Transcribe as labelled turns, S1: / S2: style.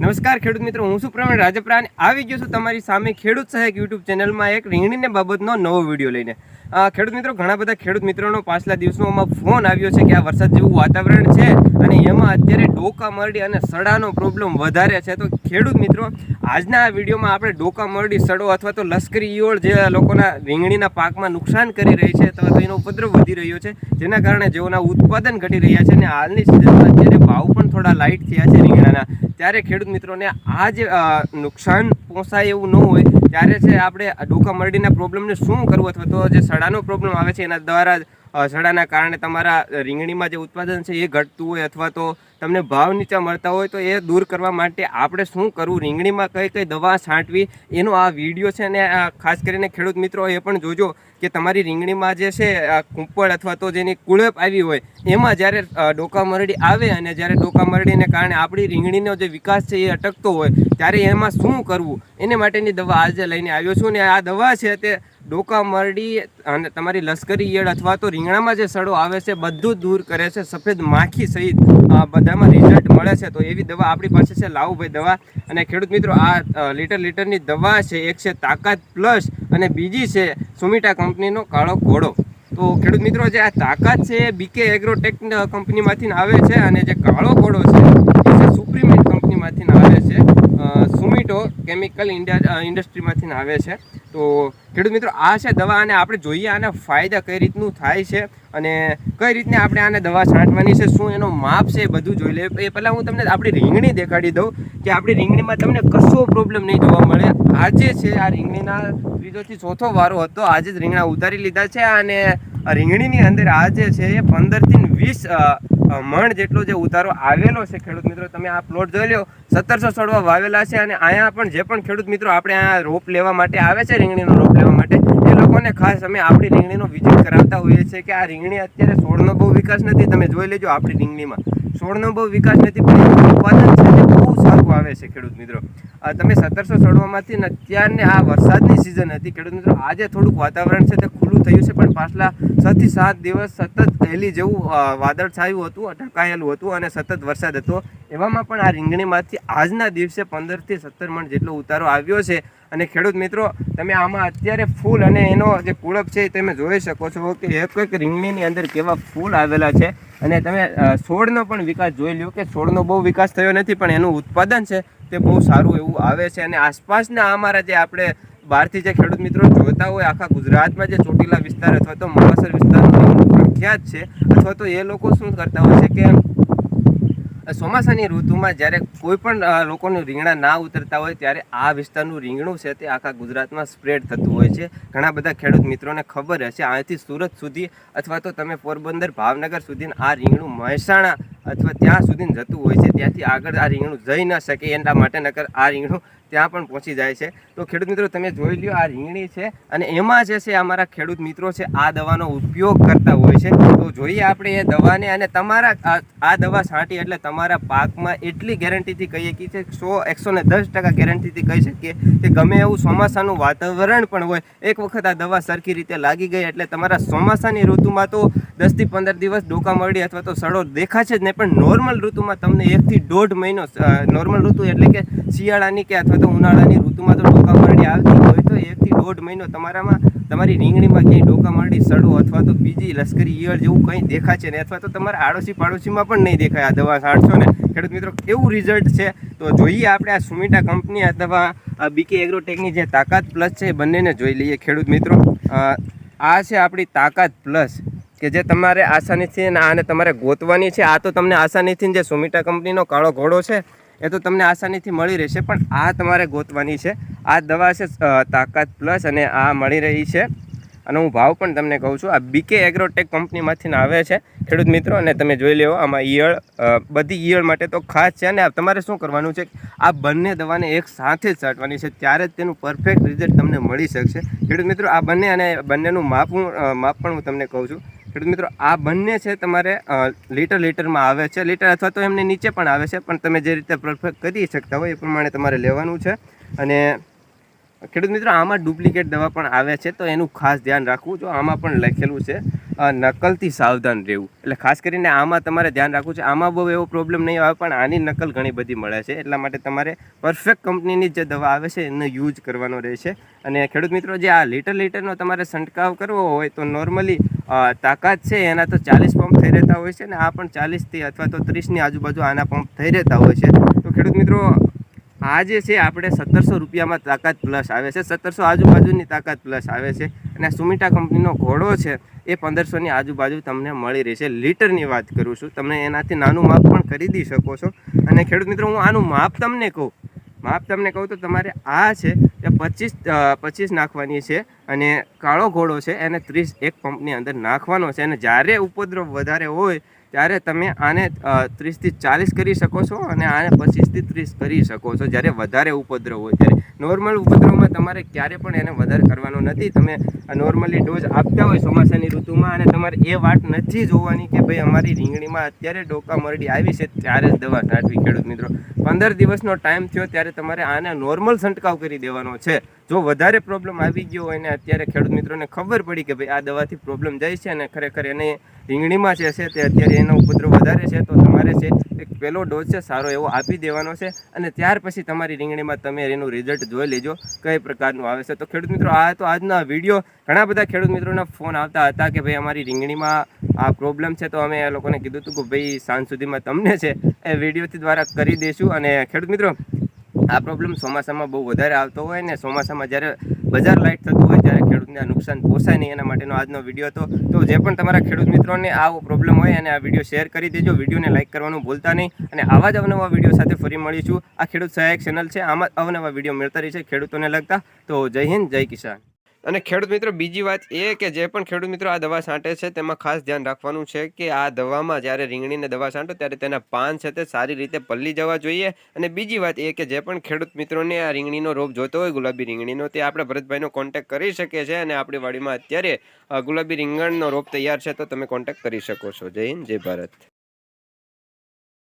S1: નમસ્કાર ખેડૂત મિત્રો, હું છું પ્રવીણ રાજપરા અને આવી ગયો છું તમારી સામે ખેડૂત સહાયક યુટ્યુબ ચેનલમાં એક રીંગણીને બાબતનો નવો વીડિયો લઈને. ખેડૂત મિત્રો, ઘણા બધા ખેડૂત મિત્રોનો પાછલા દિવસોમાં ફોન આવ્યો છે કે આ વરસાદ જેવું વાતાવરણ છે અને એમાં અત્યારે ડોકા મરડી અને સડાનો પ્રોબ્લેમ વધારે છે. તો ખેડૂત મિત્રો, આજના આ વિડીયોમાં આપણે ડોકા મરડી, સડો અથવા તો લશ્કરી ઈયળ જે લોકોના રીંગણીના પાકમાં નુકસાન કરી રહી છે અથવા તો એનો ઉપદ્રવ વધી રહ્યો છે, જેના કારણે જેઓના ઉત્પાદન ઘટી રહ્યા છે અને હાલની સિઝનમાં થોડા લાઇટ થયા છે રીંગણાના. ત્યારે ખેડૂત મિત્રોને આ જે નુકસાન પહોંચાય એવું ન હોય, ત્યારે છે આપણે ડોકા મરડીના પ્રોબ્લેમને શું કરવું અથવા તો જે સડાનો પ્રોબ્લેમ આવે છે એના દ્વારા સડાના કારણે તમારા રીંગણીમાં જે ઉત્પાદન છે એ ઘટતું હોય અથવા તો તમને ભાવ નીચા મળતા હોય તો એ દૂર કરવા માટે આપણે શું કરવું? રીંગણીમાં કઈ કઈ દવા છાંટવી? એનો આ વીડિયો છે અને ખાસ કરીને ખેડૂત મિત્રો એ પણ જોજો કે તમારી રીંગણીમાં જે છે કુંપળ અથવા તો જેની કુળપ આવી હોય, એમાં જ્યારે ડોકા મરડી આવે અને જ્યારે ડોકા મરડીને કારણે આપણી રીંગણીનો જે વિકાસ છે એ અટકતો હોય, ત્યારે એમાં શું કરવું? એને માટેની દવા આજે લઈને આવ્યો છું ને આ દવા છે તે ડોકા મરડી અને તમારી લશ્કરી ઈયળ અથવા તો રીંગણામાં જે સડો આવે છે, બધું દૂર કરે છે, સફેદ માખી સહિત બધામાં રિઝલ્ટ મળે છે, તો એવી દવા આપણી પાસે છે, લાવુભાઈ દવા. અને ખેડૂત મિત્રો, આ લીટર લીટરની દવા છે, એક છે તાકાત પ્લસ અને બીજી છે સુમિટા કંપનીનો કાળો ઘોડો. તો ખેડૂત મિત્રો, જે આ તાકાત છે એ બીકે એગ્રોટેક કંપનીમાંથી આવે છે અને જે કાળો ઘોડો છે, એ સુપ્રીમેન્ટ કંપનીમાંથી આવે છે. સુમિટો કેમિકલ ઇન્ડિયા ઇન્ડસ્ટ્રીમાંથી આવે છે. તો ખેડૂત મિત્રો, આ છે દવા અને આપણે જોઈએ આના ફાયદા કઈ રીતનું થાય છે અને કઈ રીતને આપણે આને દવા છાંટવાની છે, શું એનો માપ છે એ બધું જોઈ લે એ પહેલાં હું તમને આપણી રીંગણી દેખાડી દઉં કે આપણી રીંગણીમાં તમને કશો પ્રોબ્લેમ નહીં જોવા મળે. આજે છે આ રીંગણીના ત્રીજોથી ચોથો વારો હતો. આજે જ રીંગણા ઉતારી લીધા છે અને રીંગણીની અંદર આજે છે એ પંદરથી વીસ મણ જેટલો જે ઉતારો આવેલો છે ખેડૂત મિત્રો, તમે આ પ્લોટ જોઈ લો સત્તરસો છોડવા વાવેલા છે અને અહીંયા પણ જે પણ ખેડૂત મિત્રો આપણે આ રોપ લેવા માટે આવે છે, રીંગણીનો રોપ લેવા માટે, એ લોકોને ખાસ અમે આપણી રીંગણીનો વિઝિટ કરાવતા હોઈએ છીએ કે આ રીંગણી અત્યારે છોડનો બહુ વિકાસ નથી. તમે જોઈ લેજો આપણી રીંગણીમાં. છોડનો બહુ વિકાસ નથી, પણ ઉત્પાદન છે તે આવે છે ખેડૂત મિત્રો. તમે સત્તરસો છોડવામાંથી અત્યારને આ વરસાદની સિઝન હતી. ખેડૂત મિત્રો, આજે થોડુંક વાતાવરણ છે તે ખુલ્લું થયું છે, પણ પાછલા છથી સાત દિવસ સતત પહેલી જેવું વાદળ છાયું હતું ઢંકાયેલું હતું અને સતત વરસાદ હતો. એવામાં પણ આ રીંગણીમાંથી આજના દિવસે પંદરથી સત્તર મણ જેટલો ઉતારો આવ્યો છે. અને ખેડૂત મિત્રો, તમે આમાં અત્યારે ફૂલ અને એનો જે કુળપ છે તમે જોઈ શકો છો કે એક એક રીંગણીની અંદર કેવા ફૂલ આવેલા છે. અને તમે છોડનો પણ વિકાસ જોઈ લ્યો કે છોડનો બહુ વિકાસ થયો નથી, પણ એનું ઉત્પાદન છે તે બહુ સારું એવું આવે છે. અને આસપાસના અમારા જે આપણે બહારથી જે ખેડૂત મિત્રો જોતા હોય, આખા ગુજરાતમાં જે ચોટીલા વિસ્તાર અથવા તો મોવાસર વિસ્તારનું પ્રખ્યાત છે. અથવા તો એ લોકો શું કરતા હોય છે કે ચોમાસાની ઋતુમાં જ્યારે કોઈ પણ લોકોનું રીંગણા ના ઉતરતા હોય ત્યારે આ વિસ્તારનું રીંગણું છે તે આખા ગુજરાતમાં સ્પ્રેડ થતું હોય છે. ઘણા બધા ખેડૂત મિત્રોને ખબર હશે, અહીંથી સુરત સુધી અથવા તો તમે પોરબંદર, ભાવનગર સુધી આ રીંગણું મહેસાણા અથવા ત્યાં સુધી જતું હોય છે, ત્યાંથી આગળ આ રીંગણું જઈ ન શકે એના માટે નકર આ રીંગણું ત્યાં પણ પહોંચી જાય છે. તો ખેડૂત મિત્રો, તમે જોઈ લ્યો આ રીંગણી છે અને એમાં જે છે, અમારા ખેડૂત મિત્રો છે, આ દવાનો ઉપયોગ કરતા હોય છે. તો જોઈએ આપણે એ દવાને અને તમારા આ- દવા છાંટી એટલે તમારા પાકમાં એટલી ગેરંટીથી કહીએ કે છે, સો, એકસો ને દસ ટકા ગેરંટીથી કહી શકીએ કે ગમે એવું ચોમાસાનું વાતાવરણ પણ હોય, એક વખત આ દવા સરખી રીતે લાગી ગઈ એટલે તમારા ચોમાસાની ઋતુમાં તો દસથી પંદર દિવસ ડોકા મરડી અથવા તો સડો દેખાશે જ નહીં, પણ નોર્મલ ઋતુમાં તમને એકથી દોઢ મહિનો નોર્મલ ઋતુ એટલે કે શિયાળાની કે અથવા તો ઉનાળાની ઋતુમાં તો ડોકા મરડી આવતી હોય તો એકથી દોઢ મહિનો તમારામાં, તમારી રીંગણીમાં ક્યાંય ડોકા મરડી, સડો અથવા તો બીજી લશ્કરી ઈયળ જેવું કંઈ દેખાશે ને અથવા તો તમારા આડોશી પાડોશીમાં પણ નહીં દેખાય આ દવા છાંટશો ને. ખેડૂત મિત્રો, કેવું રિઝલ્ટ છે? તો જોઈએ આપણે આ સુમિટા કંપની અથવા આ બીકે એગ્રોટેકની જે તાકાત પ્લસ છે એ બંનેને જોઈ લઈએ ખેડૂત મિત્રો. આ છે આપણી તાકાત પ્લસ કે જે તમારે આસાનીથી અને આને તમારે ગોતવાની છે, આ તો તમને આસાનીથી જે સુમિટા કંપનીનો કાળો ઘોડો છે, એ તો તમને આસાનીથી મળી રહેશે, પણ આ તમારે ગોતવાની છે. આ દવા છે તાકાત પ્લસ અને આ મળી રહી છે. અને હું ભાવ પણ તમને કહું છું, આ બીકે એગ્રોટેક કંપનીમાંથી આવે છે, ખેડૂત મિત્રો, અને તમે જોઈ લેવો આમાં ઈયળ બધી ઈયળ માટે તો ખાસ છે, અને તમારે શું કરવાનું છે, આ બંને દવાને એક સાથે જ છાંટવાની છે, ત્યારે જ તેનું પરફેક્ટ રિઝલ્ટ તમને મળી શકશે. ખેડૂત મિત્રો, આ બંને અને બંનેનું માપ માપ પણ હું તમને કહું છું. ખેડૂત મિત્રો, આ બંને છે તમારે લીટર લીટરમાં આવે છે. લીટર અથવા તો એમને નીચે પણ આવે છે, પણ તમે જે રીતે પરફેક્ટ કરી શકતા હોય એ પ્રમાણે તમારે લેવાનું છે. અને ખેડૂત મિત્રો, આમાં ડુપ્લિકેટ દવા પણ આવે છે, તો એનું ખાસ ધ્યાન રાખવું. જો આમાં પણ લખેલું છે નકલથી સાવધાન રહેવું. એટલે ખાસ કરીને આમાં તમારે ધ્યાન રાખવું છે, આમાં બહુ એવો પ્રોબ્લેમ નહીં આવે, પણ આની નકલ ઘણી બધી મળે છે. એટલા માટે તમારે પરફેક્ટ કંપનીની જે દવા આવે છે, એનો યુઝ કરવાનો રહેશે. અને ખેડૂત મિત્રો, જે આ લીટર લીટરનો તમારે છંટકાવ કરવો હોય, તો નોર્મલી તાકાત છે, એના તો ચાલીસ પંપ થઈ રહેતા હોય છે, ને આ પણ ચાલીસથી અથવા તો ત્રીસની આજુબાજુ આના પંપ થઈ રહેતા હોય છે. તો ખેડૂત મિત્રો આ જે છે, આપણે સત્તરસો રૂપિયામાં તાકાત પ્લસ આવે છે. સત્તરસો આજુબાજુની તાકાત પ્લસ આવે છે. અને સુમિટા કંપનીનો ઘોડો છે, એ પંદરસોની આજુબાજુ તમને મળી રહેશે લીટરની વાત કરું છું. તમે એનાથી નાનું માપ પણ ખરીદી શકો છો. અને ખેડૂત મિત્રો, હું આનું માપ તમને કહું. માપ તમને કહું તો તમારે આ છે, એ પચીસ પચીસ નાખવાની છે. અને કાળો ઘોડો છે, એને ત્રીસ એક પંપની અંદર નાખવાનો છે. અને જ્યારે ઉપદ્રવ વધારે હોય, ત્યારે તમે આને ત્રીસથી ચાલીસ કરી શકો છો અને આને પચીસથી ત્રીસ કરી શકો છો જ્યારે વધારે ઉપદ્રવ હોય. ત્યારે નોર્મલ ઉપદ્રવમાં તમારે ક્યારે પણ એને વધારે કરવાનો નથી. તમે નોર્મલી ડોઝ આપતા હોય ચોમાસાની ઋતુમાં અને તમારે એ વાત નથી જોવાની કે ભાઈ અમારી રીંગણીમાં અત્યારે ડોકા મરડી આવી છે, ત્યારે જ દવા છાંટવી ખેડૂત મિત્રો. પંદર દિવસનો ટાઈમ થયો, ત્યારે તમારે આને નોર્મલ છંટકાવ કરી દેવાનો છે. જો વધારે પ્રોબ્લેમ આવી ગયો હોય ને અત્યારે ખેડૂત મિત્રોને ખબર પડી કે ભાઈ આ દવાથી પ્રોબ્લેમ જાય છે અને ખરેખર એને રીંગણીમાં જે છે તે અત્યારે એનો ઉપદ્રવ વધારે છે, તો તમારે છે એક પહેલો ડોઝ છે સારો એવો આપી દેવાનો છે અને ત્યાર પછી તમારી રીંગણીમાં તમે એનું રિઝલ્ટ જોઈ લેજો કઈ પ્રકારનું આવે છે. તો ખેડૂત મિત્રો, આ તો આજના વીડિયો ઘણા બધા ખેડૂત મિત્રોના ફોન આવતા હતા કે ભાઈ અમારી રીંગણીમાં આ પ્રોબ્લેમ છે, તો અમે એ લોકોને કીધું હતું કે ભાઈ સાંજ સુધીમાં તમને છે એ વિડીયોથી દ્વારા કરી દઈશું અને ખેડૂત મિત્રો આ પ્રોબ્લેમ ચોમાસામાં બહુ વધારે આવતો હોય ને ચોમાસામાં જ્યારે બજાર લાઇટ થતું હોય ત્યારે ખેડૂતને આ નુકસાન પોસાય નહીં એના માટેનો આજનો વીડિયો હતો. તો જે પણ તમારા ખેડૂત મિત્રોને આવો પ્રોબ્લેમ હોય અને આ વીડિયો શેર કરી દેજો. વિડીયોને લાઇક કરવાનું ભૂલતા નહીં. અને આવા જ અવનવા વીડિયો સાથે ફરી મળીશું. આ ખેડૂત સહાયક ચેનલ છે. આમાં અવનવા વીડિયો મળતા રહેશે ખેડૂતોને લગતા. તો જય હિન્દ, જય કિસાન. અને ખેડૂત મિત્રો, બીજી વાત એ કે જે પણ ખેડૂત મિત્રો આ દવા છાંટે છે, તેમાં ખાસ ધ્યાન રાખવાનું છે કે આ દવામાં જ્યારે રીંગણીને દવા છાંટો, ત્યારે તેના પાન છે તે સારી રીતે પલ્લી જવા જોઈએ. અને બીજી વાત એ કે જે પણ ખેડૂત મિત્રોને આ રીંગણીનો રોગ જોતો હોય, ગુલાબી રીંગણીનો, તે આપણે ભરતભાઈનો કોન્ટેક્ટ કરી શકે છે અને આપણી વાડીમાં અત્યારે ગુલાબી રીંગણનો રોપ તૈયાર છે, તો તમે કોન્ટેક્ટ કરી શકો છો. જય હિન્દ, જય ભારત.